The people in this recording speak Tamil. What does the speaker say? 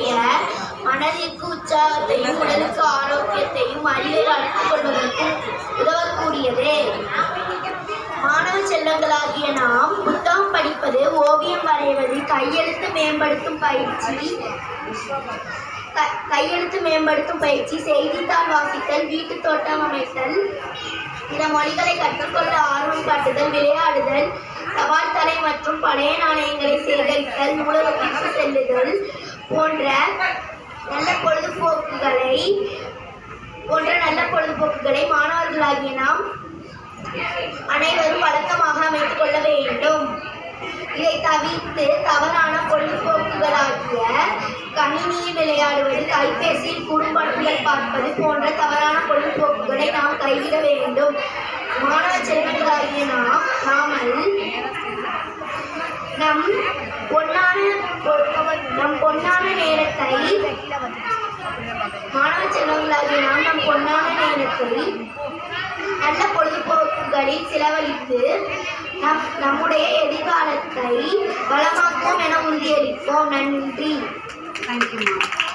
அடைய மனதிற்கு உற்சாகத்தையும் உடலுக்கு ஆரோக்கியத்தையும் அறிவை வளர்த்துக் கொள்வதற்கு உதவக்கூடியது. மாணவ செல்லங்களாகிய நாம் புத்தகம் படிப்பது ஓவியம் வரைவது கையெழுத்து மேம்படுத்தும் பயிற்சி கையெழுத்து மேம்படுத்தும் பயிற்சி செய்தித்தாள் வாசித்தல் வீட்டு தோட்டம் அமைத்தல் பிற மொழிகளை கற்றுக்கொள்ள ஆர்வம் காட்டுதல் விளையாடுதல் தபால் தலை மற்றும் பழைய நாணயங்களை சேகரித்தல் நூலகத்திற்கு செல்லுதல் போன்ற நல்ல பொழுதுபோக்குகளை போன்ற நல்ல பொழுதுபோக்குகளை மாணவர்களாகிய நாம் அனைவரும் வழக்கமாக அமைத்துக் கொள்ள வேண்டும். இதை தவிர்த்து தவறான பொழுதுபோக்குகளாகிய கணினியில் விளையாடுவது கைபேசியில் குறும்படங்கள் பார்ப்பது போன்ற தவறான பொழுதுபோக்குகளை நாம் கைவிட வேண்டும். மாணவ செல்வர்களாகிய நாம் நாமல் நம் பொன்னான நம் பொன்னான நேரத்தை மாணவ செல்வங்களாகிய நாம் நம் பொன்னான நேரத்தை நல்ல பொழுதுபோக்குகளில் செலவழித்து நம் நம்முடைய எதிர்காலத்தை வளமாக்குவோம் என உறுதியளிப்போம். நன்றி. தேங்க்யூ